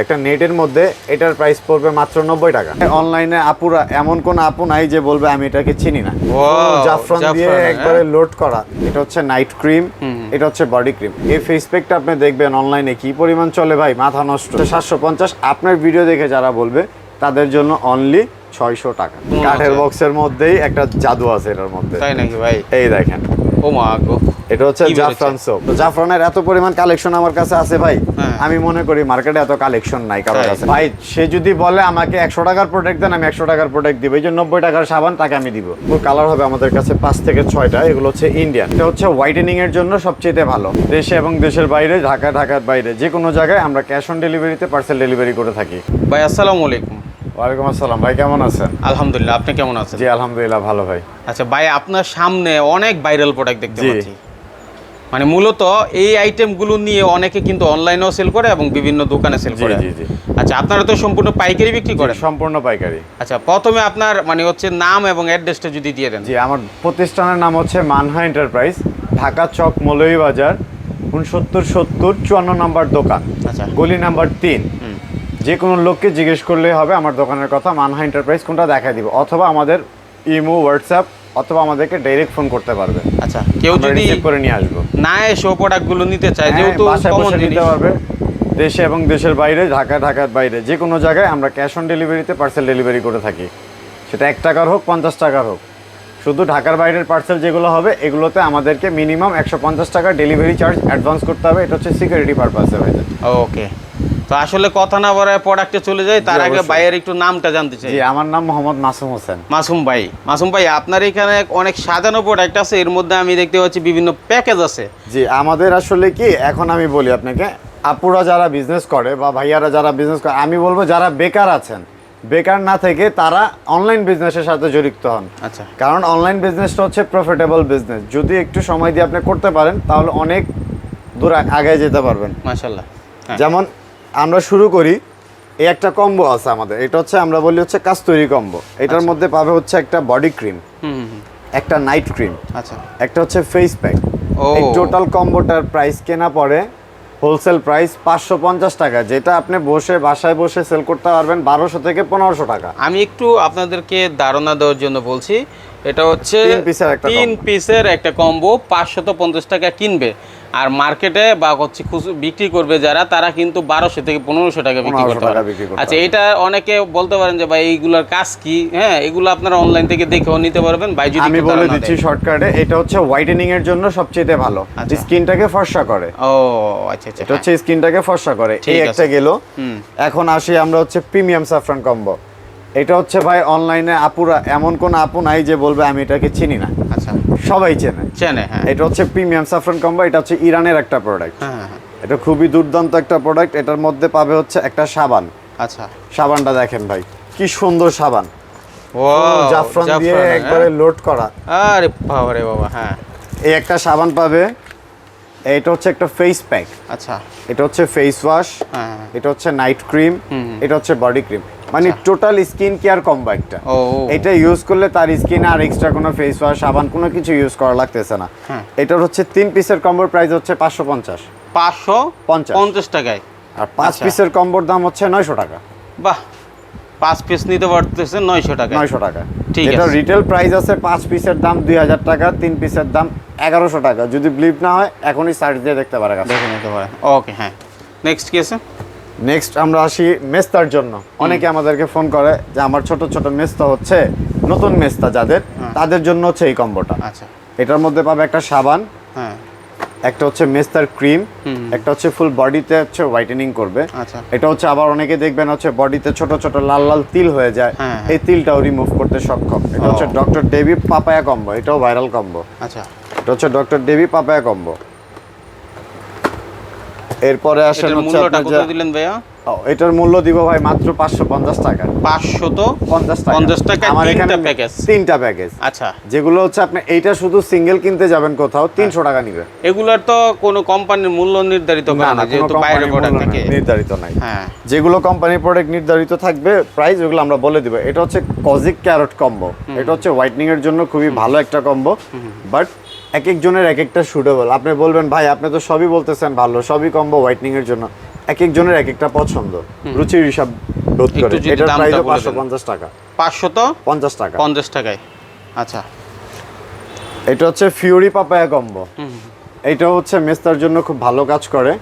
একটা নেটের মধ্যে এটার প্রাইস পড়বে মাত্র নব্বই টাকা। অনলাইনে আপুরা এমন কোন আপু নাই যে বলবে আমি এটাকে চিনি না। জাফরান দিয়ে একবারে হ্যাঁ। লোড করা। এটা হচ্ছে নাইট ক্রিম এটা হচ্ছে বডি ক্রিম এই ফেস প্যাকটা আপনি দেখবেন অনলাইনে কি পরিমাণ চলে ভাই মাথা নষ্ট। সাতশো পঞ্চাশ আপনার ভিডিও দেখে যারা বলবে তাদের জন্য অনলি ছয়শো টাকা। কাঠের বক্সের মধ্যেই একটা জাদু আছে এটার মধ্যে। তাই নাকি ভাই? এই দেখেন। ও মা গো। এটা হচ্ছে জাফরান সোপ তো জাফরানের এত পরিমাণ কালেকশন আমার কাছে আছে ভাই। হ্যাঁ। আমি মনে করি মার্কেটে এত কালেকশন নাই কারোর কাছে। ভাই সে যদি বলে আমাকে একশো টাকার প্রোডাক্ট দেন আমি একশো টাকার প্রোডাক্ট দিব। এই যে নব্বই টাকার সাবান তাকে আমি দিব। ওর কালার হবে আমাদের কাছে পাঁচ থেকে ছয়টা। এগুলো হচ্ছে ইন্ডিয়ান এটা হচ্ছে হোয়াইটেনিং এর জন্য সবচেয়ে ভালো। দেশে এবং দেশের বাইরে ঢাকা ঢাকার বাইরে যে কোনো জায়গায় আমরা ক্যাশ অন ডেলিভারিতে পার্সেল ডেলিভারি করে থাকি। ভাই আসসালামু আলাইকুম। ওয়ালাইকুম আসসালাম। ভাই কেমন আছেন? আলহামদুলিল্লাহ আপনি কেমন আছেন? জি আলহামদুলিল্লাহ ভালো ভাই। আচ্ছা ভাই আপনার সামনে অনেক ভাইরাল প্রোডাক্ট দেখতে। পাচ্ছি। মানে মূলত এই আইটেমগুলো নিয়ে অনেকে কিন্তু অনলাইনেও সেল করে এবং বিভিন্ন দোকানে সেল করে। আচ্ছা আপনারা তো সম্পূর্ণ পাইকারি বিক্রি করেন? সম্পূর্ণ পাইকারি। আচ্ছা প্রথমে আপনার মানে হচ্ছে নাম এবং অ্যাড্রেসটা যদি দিয়ে দেন। জি আমার প্রতিষ্ঠানের নাম হচ্ছে মানহা এন্টারপ্রাইজ ঢাকা চক মৌলভী বাজার উনসত্তর সত্তর চুয়ান্ন নম্বর দোকান। আচ্ছা। গলি নাম্বার তিন। যে কোনো লোককে জিজ্ঞেস করলে হবে আমার দোকানের কথা মানহা এন্টারপ্রাইজ কোনটা দেখাই দিব অথবা আমাদের ইমো হোয়াটসঅ্যাপ অথবা আমাদেরকে ডাইরেক্ট ফোন করতে পারবে। আচ্ছা কেউ যদি করে নিয়ে আসব। না এসে প্রোডাক্টগুলো নিতে চায় হ্যাঁ, যেহেতু কমন নিতে পারবে। দেশে এবং দেশের বাইরে ঢাকা ঢাকার বাইরে যে কোনো জায়গায় আমরা ক্যাশ অন ডেলিভারিতে পার্সেল ডেলিভারি করে থাকি। সেটা এক টাকার হোক পঞ্চাশ টাকার হোক। শুধু ঢাকার বাইরের পার্সেল যেগুলো হবে এগুলোতে আমাদেরকে মিনিমাম একশো পঞ্চাশ টাকা ডেলিভারি চার্জ অ্যাডভান্স করতে হবে। এটা হচ্ছে সিকিউরিটি পারপাসে হয়ে যায়। ওকে তো আসলে কথা না বলায় প্রোডাক্টে চলে যায় তার আগে ভাইয়ের একটু নামটা জানতে চাই। আমার নাম মোহাম্মদ মাসুম হোসেন। মাসুম ভাই মাসুম ভাই আপনার এখানে অনেক সাজানো প্রোডাক্ট আছে এর মধ্যে আমি দেখতে পাচ্ছি বিভিন্ন প্যাকেজ আছে। জি আমাদের আসলে কি এখন আমি বলি আপনাকে আপুরা যারা বিজনেস করে বা ভাইয়ারা যারা বিজনেস করে আমি বলব যারা বেকার আছেন বেকার না থেকে তারা অনলাইন বিজনেসের সাথে জড়িত হন। আচ্ছা। কারণ অনলাইন বিজনেসটা হচ্ছে প্রফিটেবল বিজনেস যদি একটু সময় দিয়ে আপনি করতে পারেন তাহলে অনেক দূর আগে যেতে পারবেন। মাশাল্লাহ হ্যাঁ। যেমন আমরা শুরু করি এই একটা কম্বো আছে আমাদের। এটা হচ্ছে আমরা বলি হচ্ছে কাস্তুরি কম্বো এটার মধ্যে পাবে হচ্ছে একটা বডি ক্রিম। একটা নাইট ক্রিম আচ্ছা। একটা হচ্ছে ফেস প্যাক ও। এই টোটাল কম্বোটার প্রাইস কেনা পড়ে হোলসেল প্রাইস পাঁচশো পঞ্চাশ টাকা যেটা আপনি বসে বাসায় বসে সেল করতে পারবেন বারোশো থেকে পনেরোশো টাকা। আমি একটু আপনাদেরকে ধারণা দেওয়ার জন্য বলছি এটা হচ্ছে তিন তিন পিসের একটা কম্বো পাঁচশত পঞ্চাশ টাকা কিনবে। আর মার্কেটে বা হচ্ছে বিক্রি করবে যারা তারা কিন্তু বারোশো থেকে পনেরোশো টাকা বিক্রি করতে পারে। আচ্ছা এটা অনেকে বলতে পারেন যে ভাই এইগুলোর কাজ কি? হ্যাঁ এগুলো আপনারা অনলাইন থেকে দেখেও নিতে পারবেন ভাই আমি বলে দিচ্ছি শর্টকাটে এটা হচ্ছে হোয়াইটেনিং এর জন্য সবচেয়ে ভালো। আচ্ছা। স্কিনটাকে ফর্সা করে। ও আচ্ছা আচ্ছা। এটা হচ্ছে স্কিনটাকে ফর্সা করে। এই একটা গেল। এখন আসি আমরা হচ্ছে প্রিমিয়াম সাফরান কম্বো এটা হচ্ছে ভাই অনলাইনে আপুরা এমন কোন আপু নাই যে বলবে আমি এটাকে চিনি না। আচ্ছা। সবাই চেনে। চেনে হ্যাঁ। এটা হচ্ছে প্রিমিয়াম সাফরান কম্বো এটা হচ্ছে ইরানের একটা প্রোডাক্ট হ্যাঁ হ্যাঁ, হ্যাঁ। এটা খুবই দুর্দান্ত একটা প্রোডাক্ট এটার মধ্যে পাবে হচ্ছে একটা সাবান। আচ্ছা। সাবানটা দেখেন ভাই কি সুন্দর সাবান। ও জাফরান দিয়ে একবারে লোড করা। হ্যাঁ? আরে বাবা রে বাবা হ্যাঁ। এই একটা সাবান পাবে এটা হচ্ছে একটা ফেস প্যাক আচ্ছা। এটা হচ্ছে ফেস ওয়াশ হ্যাঁ হ্যাঁ। এটা হচ্ছে নাইট ক্রিম। এটা হচ্ছে বডি ক্রিম মানে টোটাল স্কিন কেয়ার কম্বো একটা। ও এটা ইউজ করলে তার স্কিনে আর এক্সট্রা কোনো ফেস ওয়াশ সাবান কোনো কিছু ইউজ করা লাগতেছে না। হ্যাঁ। এটার হচ্ছে তিন পিসের কম্বোর প্রাইস হচ্ছে পাঁচশো পঞ্চাশ। পাঁচশো পঞ্চাশ। টাকায়। আর পাঁচ আচ্ছা। পিসের কম্বোর দাম হচ্ছে নয়শো টাকা। বাহ। পাঁচ পিস নিতে পারতেছে নয়শো টাকা নয়শো টাকা। ঠিক এটা রিটেল প্রাইস আছে পাঁচ পিসের দাম দুই হাজার টাকা তিন পিসের দাম এগারোশো টাকা। যদি ব্লিপ না হয় এখনই সার্চ দিয়ে দেখতে পারে দেখে নিতে পারে ওকে হ্যাঁ। নেক্সট কি আছে? নেক্সট আমরা আসি মেস্তার জন্য। অনেকে আমাদেরকে ফোন করে যে আমার ছোট ছোট মেস্তা হচ্ছে নতুন মেস্তা যাদের তাদের জন্য হচ্ছে এই কম্বোটা। আচ্ছা। এটার মধ্যে পাবে একটা সাবান হ্যাঁ। একটা হচ্ছে মেস্তার ক্রিম একটা হচ্ছে ফুল বডিতে হচ্ছে হোয়াইটেনিং করবে। আচ্ছা। এটা হচ্ছে আবার অনেকে দেখবেন হচ্ছে বডিতে ছোট ছোট লাল লাল তিল হয়ে যায় হ্যাঁ, এই তিলটাও রিমুভ করতে সক্ষম। এটা হচ্ছে ডক্টর ডেভি পাপায়া কম্বো এটাও ভাইরাল কম্বো আচ্ছা। এটা হচ্ছে ডক্টর ডেভি পাপায়া কম্বো এরপরে আসেন হচ্ছে মূল্যটা কত দিলেন ভাইয়া? এটার মূল্য দিব ভাই মাত্র পাঁচশো পঞ্চাশ টাকা। পাঁচশত পঞ্চাশ টাকা। পঞ্চাশ টাকা আমার তিনটা এখানে প্যাকেজ তিনটা প্যাকেজ আচ্ছা। যেগুলো হচ্ছে আপনি এইটা শুধু সিঙ্গেল কিনতে যাবেন কোথাও তিনশো টাকা নিবে। এগুলার তো কোনো কোম্পানির মূল্য নির্ধারিত না করে না যেহেতু বাইরে প্রোডাক্ট থাকে। নির্ধারিত নাই। হ্যাঁ। যেগুলো কোম্পানির প্রোডাক্ট নির্ধারিত থাকবে প্রাইস ওগুলো আমরা বলে দিব। এটা হচ্ছে কজিক ক্যারট কম্বো এটা হচ্ছে হোয়াইটনিং এর জন্য খুবই ভালো একটা কম্বো বাট এক একজনের এক একটা সুটেবল আপনি বলবেন ভাই আপনি তো সবই বলতেছেন ভালো সবই কম্বো হোয়াইটনিং এর জন্য। এক একজনের এক একটা পছন্দ রুচির হিসাব বোধ করে। এটার প্রাইস বলে পাঁচশো দেন। পঞ্চাশ টাকা। পাঁচশত পঞ্চাশ টাকা। পঞ্চাশ টাকায়। আচ্ছা। এটা হচ্ছে ফিউরি পাপায়া কম্বো এটা হচ্ছে মেস্তার জন্য খুব ভালো কাজ করে।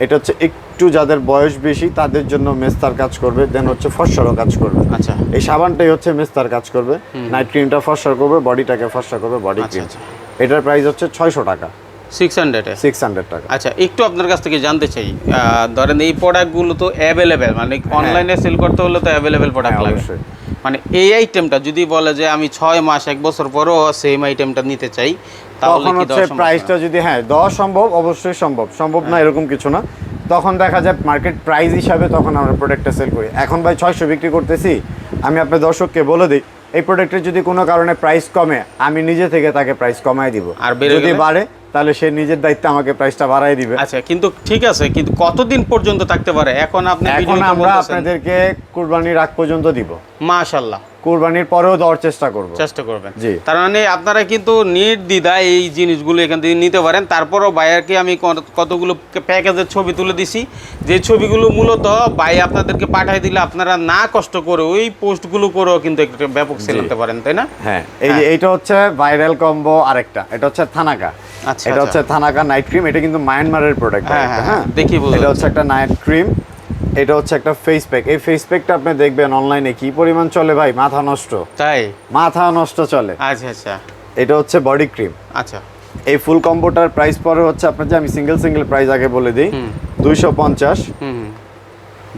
এটা হচ্ছে একটু যাদের বয়স বেশি তাদের জন্য মেস্তার কাজ করবে। দেন হচ্ছে ফর্সারও কাজ করবে। আচ্ছা। এই সাবানটাই হচ্ছে মেস্তার কাজ করবে। নাইট ক্রিমটা ফর্সার করবে বডিটাকে ফর্সা করবে বডি ক্রিম আচ্ছা। এটার প্রাইস হচ্ছে ছয়শো টাকা। সিক্স হান্ড্রেডে সিক্স হান্ড্রেড টাকা। আচ্ছা একটু আপনার কাছ থেকে জানতে চাই ধরেন এই প্রোডাক্টগুলো তো অ্যাভেলেবেল মানে অনলাইনে সেল করতে হলে তো অ্যাভেলেবেল প্রোডাক্ট হ্যাঁ, অবশ্যই। মানে এই আইটেমটা যদি বলে যে আমি ছয় মাস এক বছর পরও সেম আইটেমটা নিতে চাই তাহলে কি হচ্ছে প্রাইসটা যদি হ্যাঁ দেওয়া সম্ভব অবশ্যই সম্ভব। সম্ভব না এরকম কিছু না। তখন দেখা যায় মার্কেট প্রাইস হিসাবে তখন আমরা প্রোডাক্টটা সেল করি। এখন ভাই ছয়শো বিক্রি করতেছি আমি আপনার দর্শককে বলে দিই এই প্রোডাক্টের যদি কোনো কারণে প্রাইস কমে আমি নিজে থেকে তাকে প্রাইস কমাই দিব। আর যদি বাড়ে তাহলে সে নিজের দায়িত্বে আমাকে প্রাইসটা বাড়াই দিবে। আচ্ছা কিন্তু ঠিক আছে কিন্তু কতদিন পর্যন্ত থাকতে পারে? এখন আপনি এখন আমরা আপনাদেরকে কুরবানির আগ পর্যন্ত দিব। মাশাল্লাহ কুরবানির পরেও দেওয়ার চেষ্টা করব। চেষ্টা করবেন। জি। তার মানে আপনারা কিন্তু নির্দ্বিধা এই জিনিসগুলো এখান থেকে নিতে পারেন। তারপরও বাইরকে আমি কতগুলো প্যাকেজের ছবি তুলে দিছি। যে ছবিগুলো মূলত বাই আপনাদেরকে পাঠিয়ে দিলে আপনারা না কষ্ট করে ওই পোস্টগুলো করেও কিন্তু একটা ব্যাপক সেল হতে পারেন তাই না? হ্যাঁ এই যে এইটা হচ্ছে ভাইরাল কম্বো আরেকটা। এটা হচ্ছে থানাকা। আচ্ছা, এটা আচ্ছা। হচ্ছে থানাকা নাইট ক্রিম। এটা কিন্তু মায়ানমারের প্রোডাক্ট হ্যাঁ, হ্যাঁ, হ্যাঁ, দেখি এটা হচ্ছে একটা নাইট ক্রিম। এটা হচ্ছে একটা ফেস প্যাক এই ফেস প্যাকটা আপনি দেখবেন অনলাইনে কি পরিমাণ চলে ভাই? মাথা নষ্ট। তাই? মাথা নষ্ট চলে। আচ্ছা আচ্ছা। এটা হচ্ছে বডি ক্রিম আচ্ছা। এই ফুল কম্বোটার প্রাইস পরে হচ্ছে আপনার যে আমি সিঙ্গেল সিঙ্গেল প্রাইস আগে বলে দিই। দুইশো পঞ্চাশ।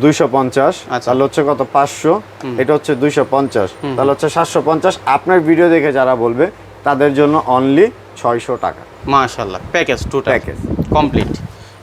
দুইশো পঞ্চাশ। আচ্ছা। তাহলে হচ্ছে কত? পাঁচশো। এটা হচ্ছে দুইশো পঞ্চাশ। তাহলে হচ্ছে সাতশো পঞ্চাশ। আপনার ভিডিও দেখে যারা বলবে তাদের জন্য অনলি ছয়শো টাকা। মাশাল্লাহ প্যাকেজ টু প্যাকেজ কমপ্লিট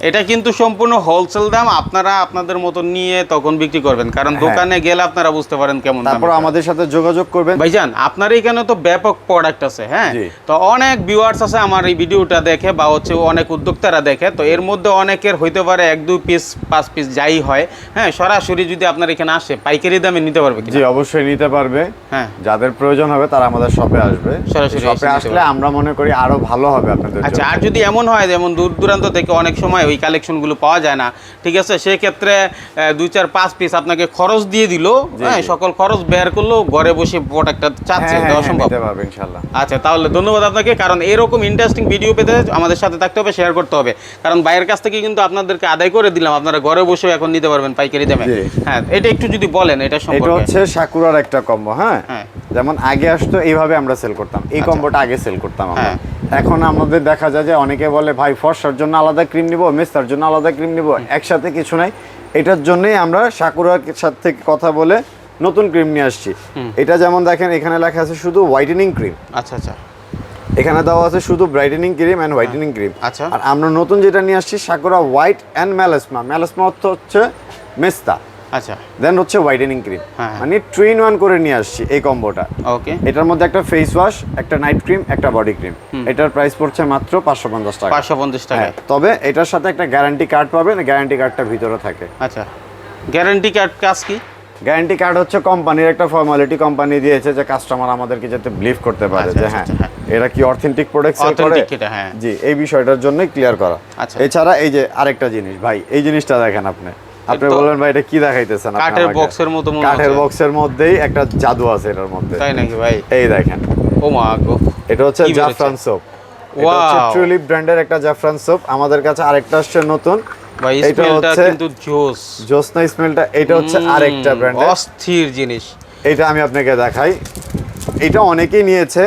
এটা কিন্তু সম্পূর্ণ হোলসেল দাম। আপনারা আপনাদের মতো নিয়ে তখন বিক্রি করবেন। কারণ হ্যাঁ। দোকানে গেলে আপনারা বুঝতে পারেন কেমন তারপর আমাদের সাথে যোগাযোগ করবেন। ভাইজান আপনার এখানে তো ব্যাপক প্রোডাক্ট আছে হ্যাঁ? তো অনেক ভিউয়ার্স আছে আমার এই ভিডিওটা দেখে বা হচ্ছে অনেক উদ্যোক্তারা দেখে। তো এর মধ্যে অনেকের হইতে পারে এক দুই পিস পাঁচ পিস যাই হয় হ্যাঁ? সরাসরি যদি আপনার এখানে আসে পাইকারি দামে নিতে পারবে জি অবশ্যই নিতে পারবে। হ্যাঁ। যাদের প্রয়োজন হবে তারা আমাদের শপে আসবে। সরাসরি শপে আসলে আমরা মনে করি আরও ভালো হবে আপনাদের আচ্ছা আর যদি এমন হয় যেমন দূর দূরান্ত থেকে অনেক সময় ওই কালেকশনগুলো পাওয়া যায় না। ঠিক আছে? সেক্ষেত্রে দুই চার পাঁচ পিস আপনাকে খরচ দিয়ে দিল। হ্যাঁ সকল খরচ বের করল ঘরে বসে প্রোডাক্টটা চাচ্ছে হ্যাঁ, দেওয়া হ্যাঁ, সম্ভব? আচ্ছা তাহলে ধন্যবাদ আপনাকে কারণ এরকম ইন্টারেস্টিং ভিডিও পেতে আমাদের সাথে থাকতে হবে শেয়ার করতে হবে। কারণ বাইরের কাছ থেকে কিন্তু আপনাদেরকে আদায় করে দিলাম আপনারা ঘরে বসে এখন নিতে পারবেন পাইকারি দামে। হ্যাঁ এটা একটু যদি বলেন এটা এটা সম্পর্কে। হচ্ছে সাকুরার একটা কম্বো হ্যাঁ? হ্যাঁ। যেমন আগে আসতো এইভাবে আমরা সেল করতাম। এই আচ্ছা। কম্বোটা আগে সেল করতাম আমরা। হ্যাঁ। এখন আমাদের দেখা যায় যে অনেকে বলে ভাই ফর্সার জন্য আলাদা ক্রিম নিব মেস্তার জন্য আলাদা ক্রিম নিব একসাথে কিছু নাই। এটার জন্যই আমরা সাকুরার সাথে থেকে কথা বলে নতুন ক্রিম নিয়ে আসছি। এটা যেমন দেখেন এখানে লেখা আছে শুধু হোয়াইটেনিং ক্রিম আচ্ছা আচ্ছা। এখানে দেওয়া আছে শুধু brightening cream and whitening cream আচ্ছা। আর আমরা নতুন যেটা নিয়ে আসছি Sakura white and melasma melasma অর্থ হচ্ছে মেস্তা। আচ্ছা। দেন হচ্ছে হোয়াইটেনিং ক্রিম হ্যাঁ। মানে ট্রেন ওয়ান করে নিয়ে আসছি এই কম্বোটা ওকে এটার মধ্যে একটা ফেস ওয়াশ একটা নাইট ক্রিম একটা বডি ক্রিম এটার প্রাইস পড়ছে মাত্র পাঁচশো পঞ্চাশ টাকা। পাঁচশো পঞ্চাশ টাকায় হ্যাঁ, তবে এটার সাথে একটা গ্যারান্টি কার্ড পাবেন গ্যারান্টি কার্ডটা ভিতরে থাকে। আচ্ছা। গ্যারান্টি কার্ড কাজ কি? গ্যারান্টি কার্ড হচ্ছে কোম্পানির একটা ফর্মালিটি কোম্পানি দিয়েছে যে কাস্টমার আমাদেরকে যাতে বিলিভ করতে পারে আচ্ছা, যে আচ্ছা, হ্যাঁ আচ্ছা, হ্যাঁ। এরা কি অথেন্টিক প্রোডাক্ট সেল করে? হ্যাঁ। জি এই বিষয়টার জন্যই ক্লিয়ার করা। আচ্ছা। এছাড়া এই যে আরেকটা জিনিস ভাই এই জিনিসটা দেখেন আপনি। আপনি ভাই এটা কি দেখাইতেছেন কাঠের বক্সের মতো মনে কাঠের বক্সের মধ্যেই একটা জাদু আছে এটার মধ্যে। তাই নাকি ভাই? এই দেখেন। ও মা গো এটা হচ্ছে জাফরান সোপ এটা হচ্ছে! ট্রুলিপ ব্র্যান্ডের একটা জাফরান সোপ আমাদের কাছে আরেকটা আসছে নতুন। ভাই স্মেলটা কিন্তু জোস। জোসনা স্মেলটা এটা হচ্ছে আরেকটা ব্র্যান্ডের অস্থির জিনিস। এটা আমি আপনাকে দেখাই। এটা অনেকেই নিয়েছে।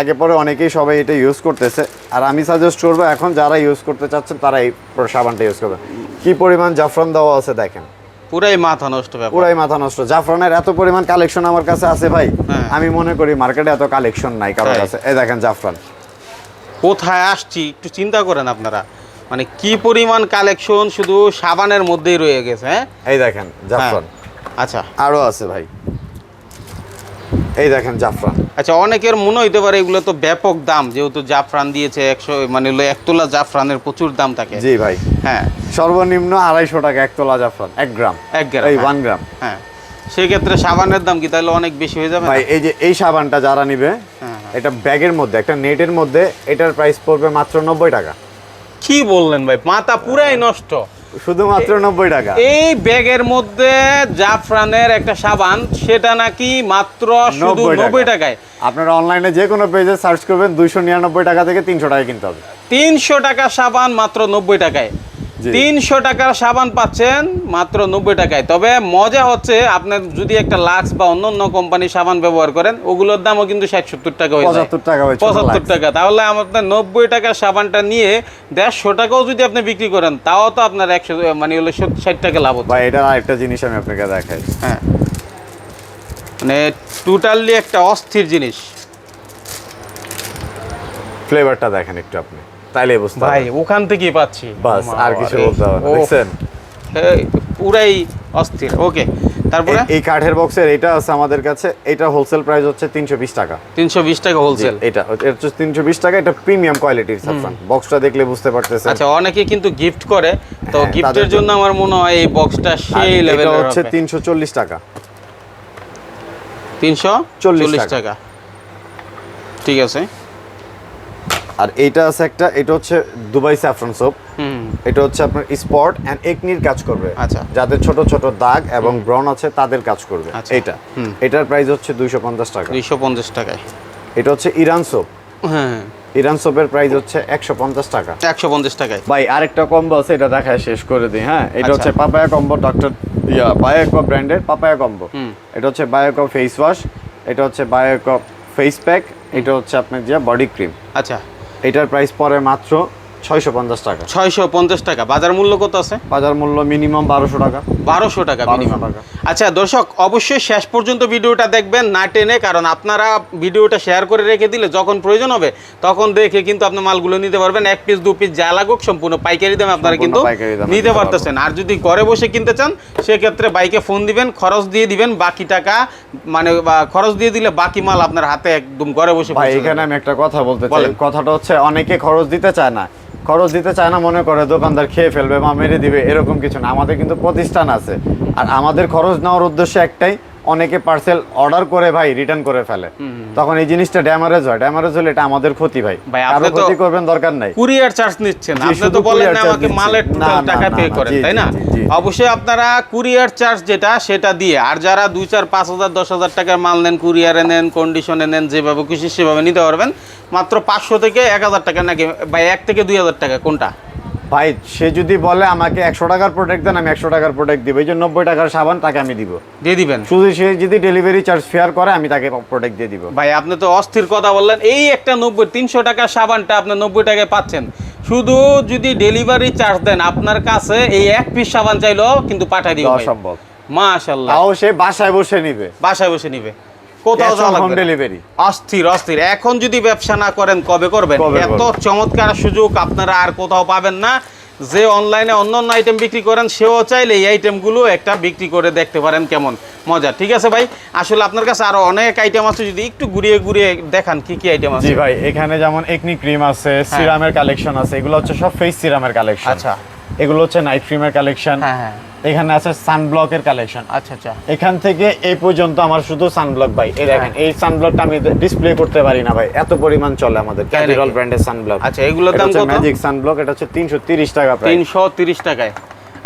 আগে পরে অনেকেই সবাই এটা ইউজ করতেছে। আর আমি সাজেস্ট করব এখন যারা ইউজ করতে চাচ্ছেন তারা এই সাবানটা ইউজ করবে কি পরিমাণ জাফরান দেওয়া আছে দেখেন? পুরাই মাথা নষ্ট পুরাই মাথা নষ্ট। জাফরানের এত পরিমাণ কালেকশন আমার কাছে আছে ভাই। হ্যাঁ। আমি মনে করি মার্কেটে এত কালেকশন নাই কারোর? কাছে। এই দেখেন জাফরান। কোথায় আসছি একটু চিন্তা করেন আপনারা। মানে কি পরিমাণ কালেকশন শুধু সাবানের মধ্যেই রয়ে গেছে হ্যাঁ? এই দেখেন জাফরান। আচ্ছা। আরও আছে ভাই। এই দেখেন জাফরান। আচ্ছা অনেকের মনে হইতে পারে এগুলো তো ব্যাপক দাম যেহেতু জাফরান দিয়েছে একশো মানে এক তোলা জাফরানের প্রচুর দাম থাকে জি ভাই। হ্যাঁ। সর্বনিম্ন আড়াইশো টাকা এক তোলা জাফরান এক গ্রাম। এক গ্রাম এই হ্যাঁ। ওয়ান গ্রাম হ্যাঁ। সেক্ষেত্রে সাবানের দাম কি তাহলে অনেক বেশি হয়ে যাবে? ভাই এই যে এই সাবানটা যারা নিবে হ্যাঁ, এটা ব্যাগের মধ্যে একটা নেটের মধ্যে এটার প্রাইস পড়বে মাত্র নব্বই টাকা। কি বললেন ভাই? মাথা পুরাই নষ্ট। শুধুমাত্র নব্বই টাকা। এই ব্যাগের মধ্যে জাফরানের একটা সাবান সেটা নাকি মাত্র শুধু নব্বই টাকায়। আপনারা অনলাইনে যে কোনো পেজে সার্চ করবেন দুইশো নিরানব্বই টাকা থেকে তিনশো টাকা কিনতে হবে। তিনশো টাকা সাবান মাত্র নব্বই টাকায়। তিনশো টাকার সাবান পাচ্ছেন মাত্র নব্বই টাকায়। তবে মজা হচ্ছে আপনার যদি একটা লাক্স বা অন্য অন্য কোম্পানির সাবান ব্যবহার করেন ওগুলোর দামও কিন্তু ষাট সত্তর টাকা হয়ে 75 টাকা পঁচাত্তর টাকা। তাহলে আপনার নব্বই টাকার সাবানটা নিয়ে দেড়শো টাকাও যদি আপনি বিক্রি করেন তাও তো আপনার একশো মানে হলো ষাট টাকা লাভ হচ্ছে। এটা আরেকটা জিনিস আমি আপনাকে দেখাই। হ্যাঁ। মানে টোটালি একটা অস্থির জিনিস। ফ্লেভারটা দেখেন একটু আপনি। তাইলে বুঝতে ভাই ওখান থেকেই পাচ্ছি। বাস আর কিছু বলতে হবে দেখছেন? পুরাই অস্থির। ওকে তারপরে? এই- কাঠের বক্সের এটা আছে আমাদের কাছে এটা হোলসেল প্রাইস হচ্ছে তিনশো বিশ টাকা। তিনশো বিশ টাকা হোলসেল এটা এটা হচ্ছে তিনশো বিশ টাকা এটা প্রিমিয়াম কোয়ালিটির সাফরান বক্সটা দেখলে বুঝতে পারতেছেন। আচ্ছা অনেকে কিন্তু গিফট করে তো হ্যাঁ, গিফটের জন্য আমার মনে হয় এই বক্সটা সেই এটা হচ্ছে তিনশো চল্লিশ টাকা। তিনশো চল্লিশ টাকা। টাকা। ঠিক আছে। আর এইটা আছে একটা এটা হচ্ছে দুবাই স্যাফরন সোপ। হুম। এটা হচ্ছে আপনার স্পট অ্যান্ড একনির কাজ করবে। আচ্ছা। যাদের ছোট ছোট দাগ এবং ব্রন আছে তাদের কাজ করবে। আচ্ছা। এটা। হুম। এটার প্রাইস হচ্ছে দুইশো পঞ্চাশ টাকা। দুইশো পঞ্চাশ টাকায়। এটা হচ্ছে ইরান সোপ। হ্যাঁ। ইরান সোপের প্রাইস হচ্ছে একশো পঞ্চাশ টাকা। একশো পঞ্চাশ টাকায়। ভাই আরেকটা কম্বো আছে এটা দেখায় শেষ করে দিই হ্যাঁ? এটা আচ্ছা। হচ্ছে পাপায়া কম্বো ডক্টর ইয়া বায়োকো ব্র্যান্ডের পাপায়া কম্বো হুম। এটা হচ্ছে বায়োকো ফেস ওয়াশ এটা হচ্ছে বায়োকো ফেস প্যাক এটা হচ্ছে আপনার যে বডি ক্রিম আচ্ছা। এটার প্রাইস পরে মাত্র ছয়শো পঞ্চাশ টাকা। ছয়শো পঞ্চাশ টাকা। বাজার মূল্য কত আছে? বাজার মূল্য মিনিমাম বারোশো টাকা। বারোশো টাকা মিনিমাম আচ্ছা দর্শক অবশ্যই শেষ পর্যন্ত ভিডিওটা দেখবেন না টেনে কারণ আপনারা ভিডিওটা শেয়ার করে রেখে দিলে যখন প্রয়োজন হবে তখন দেখে কিন্তু আপনি মালগুলো নিতে পারবেন। এক পিস দু পিস যা লাগুক সম্পূর্ণ পাইকারি দামে আপনারা কিন্তু নিতে পারতেছেন। আর যদি ঘরে বসে কিনতে চান সেক্ষেত্রে বাইকে ফোন দিবেন খরচ দিয়ে দিবেন বাকি টাকা মানে খরচ দিয়ে দিলে বাকি মাল আপনার হাতে একদম ঘরে বসে এখানে আমি একটা কথা বলতে চাই। কথাটা হচ্ছে অনেকে খরচ দিতে চায় না। খরচ দিতে চায় না, মনে করে দোকানদার খেয়ে ফেলবে বা মেরে দিবে, এরকম কিছু না। আমাদের কিন্তু প্রতিষ্ঠান আছে। আর আমাদের খরচ নেওয়ার উদ্দেশ্য একটাই অনেকে পার্সেল অর্ডার করে ভাই রিটার্ন করে ফেলে। তখন এই জিনিসটা ড্যামারেজ হয়। ড্যামারেজ হলে এটা আমাদের ক্ষতি ভাই। কারও আপনি তো- ক্ষতি করবেন দরকার নাই। কুরিয়ার চার্জ নিচ্ছেন। আপনি তো বলেন না আমাকে মালের টাকা পে করেন তাই না। অবশ্যই আপনারা কুরিয়ার চার্জ যেটা সেটা দিয়ে। আর যারা দুই চার পাঁচ হাজার দশ হাজার টাকার মাল নেন কুরিয়ারে নেন কন্ডিশনে নেন যেভাবে খুশি সেভাবে নিতে পারবেন। মাত্র পাঁচশো থেকে এক হাজার টাকা নাকি বা এক থেকে দুই হাজার টাকা কোনটা? ভাই সে যদি বলে আমাকে একশো টাকার প্রোডাক্ট দেন আমি একশো টাকার প্রোডাক্ট দিব। এই যে নব্বই টাকার সাবান তাকে আমি দিব। দিয়ে দিবেন? শুধু সে যদি ডেলিভারি চার্জ ফেয়ার করে আমি তাকে প্রোডাক্ট দিয়ে দিব। ভাই আপনি তো অস্থির কথা বললেন। এই একটা নব্বই তিনশো টাকার সাবানটা আপনি নব্বই টাকায় পাচ্ছেন। শুধু যদি ডেলিভারি চার্জ দেন আপনার কাছে এই এক পিস সাবান চাইলেও কিন্তু পাঠাই দিব দেওয়া সম্ভব মাশাল্লাহ তাও সে বাসায় বসে নিবে। বাসায় বসে নিবে। কোথাও। অস্থির অস্থির। এখন যদি ব্যবসা না করেন কবে করবেন? এত চমৎকার সুযোগ আপনারা আর কোথাও পাবেন না। যে অনলাইনে অন্য অন্য আইটেম বিক্রি করেন সেও চাইলে এই আইটেমগুলো একটা বিক্রি করে দেখতে পারেন কেমন মজা। ঠিক আছে ভাই? আসলে আপনার কাছে আরও অনেক আইটেম আছে যদি একটু ঘুরিয়ে ঘুরিয়ে দেখান কি কি আইটেম আছে? জি ভাই এখানে যেমন একনি ক্রিম আছে সিরামের কালেকশন আছে এগুলো হচ্ছে সব ফেস সিরামের কালেকশন আচ্ছা। এগুলো হচ্ছে নাইট ক্রিমের কালেকশন হ্যাঁ হ্যাঁ। এখানে আছে সানব্লকের কালেকশন আচ্ছা আচ্ছা। এখান থেকে এই পর্যন্ত আমার শুধু সানব্লক ভাই। এই দেখেন এই সানব্লকটা আমি ডিসপ্লে করতে পারি না ভাই। এত পরিমাণ চলে আমাদের ক্যাপিটাল নাকি? ব্র্যান্ডের সানব্লক আচ্ছা, এগুলোর দাম কত? ম্যাজিক সানব্লক এটা হচ্ছে 330 টাকা তিনশো তিরিশ টাকায়।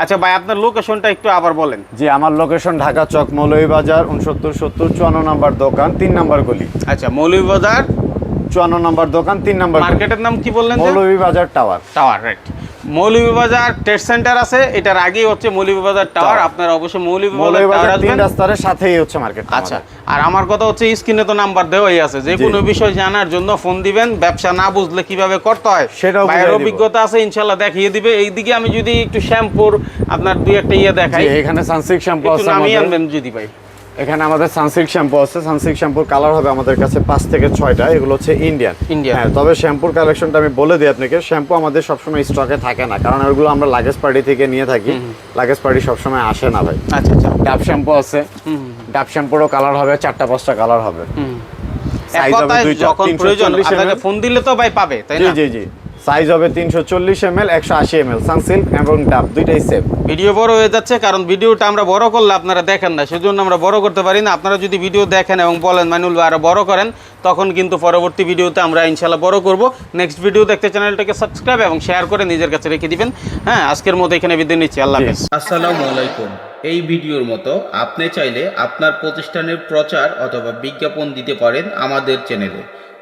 আচ্ছা ভাই আপনার লোকেশনটা একটু আবার বলেন। জি আমার লোকেশন ঢাকা চক মৌলভীবাজার উনসত্তর সত্তর চুয়ান্ন নম্বর দোকান তিন নম্বর গলি। আচ্ছা মৌলভীবাজার চুয়ান্ন নম্বর দোকান তিন নম্বর। মার্কেটের নাম কি বললেন যে? Moulvibazar tower tower right Moulvibazar center আছে এটার আগেই হচ্ছে মৌলভীবাজার টাওয়ার আপনারা অবশ্যই মৌলভীবাজার তিন রাস্তার সাথেই হচ্ছে মার্কেট আচ্ছা আর আমার কথা হচ্ছে স্ক্রিনে তো নাম্বার দেওয়াই আছে যে। কোনো বিষয় জানার জন্য ফোন দিবেন ব্যবসা না বুঝলে কীভাবে করতে হয় সেটাও দিব। অভিজ্ঞতা আছে ইনশাল্লাহ দেখিয়ে দিবে এইদিকে আমি যদি একটু শ্যাম্পুর আপনার দুই একটা ইয়ে দেখাই এখানে সানসিল্ক শ্যাম্পু আছে আমাদের। আনবেন যদি ভাই এখানে আমাদের সানসিল্ক শ্যাম্পু আছে। সানসিল্ক শ্যাম্পুর কালার হবে আমাদের কাছে পাঁচ থেকে ছয়টা। এগুলো হচ্ছে ইন্ডিয়ান Indian। হ্যাঁ তবে শ্যাম্পুর কালেকশনটা আমি বলে দিই আপনাকে। শ্যাম্পু আমাদের সবসময় স্টকে থাকে না। কারণ ওগুলো আমরা লাগেজ পার্টি থেকে নিয়ে থাকি। লাগেজ পার্টি সবসময় আসে না ভাই। আচ্ছা আচ্ছা। ডাব শ্যাম্পু আছে। ডাব শ্যাম্পুরও কালার হবে চারটা পাঁচটা কালার হবে। Size হবে দুইটা, যখন প্রয়োজন আপনাকে ফোন দিলে তো ভাই পাবে তাই জি জি জি। সাইজ হবে তিনশো চল্লিশ এম এল একশো আশি এম এল সানসিল্ক এবং ডাব দুইটাই সেম ভিডিও বড় হয়ে যাচ্ছে কারণ ভিডিওটা আমরা বড় করলে আপনারা দেখেন না সেজন্য আমরা বড় করতে পারি না। আপনারা যদি ভিডিও দেখেন এবং বলেন মাইনুল ভাই আরও বড় করেন তখন কিন্তু পরবর্তী ভিডিওতে আমরা ইনশাল্লাহ বড় করব। নেক্সট ভিডিও দেখতে চ্যানেলটাকে সাবস্ক্রাইব এবং শেয়ার করে নিজের কাছে রেখে দিবেন। হ্যাঁ আজকের মতো এখানে বিদায় নিচ্ছি। আল্লাহ। হাফেজ। আসসালামু আলাইকুম। এই ভিডিওর মতো আপনি চাইলে আপনার প্রতিষ্ঠানের প্রচার অথবা বিজ্ঞাপন দিতে পারেন আমাদের চ্যানেলে।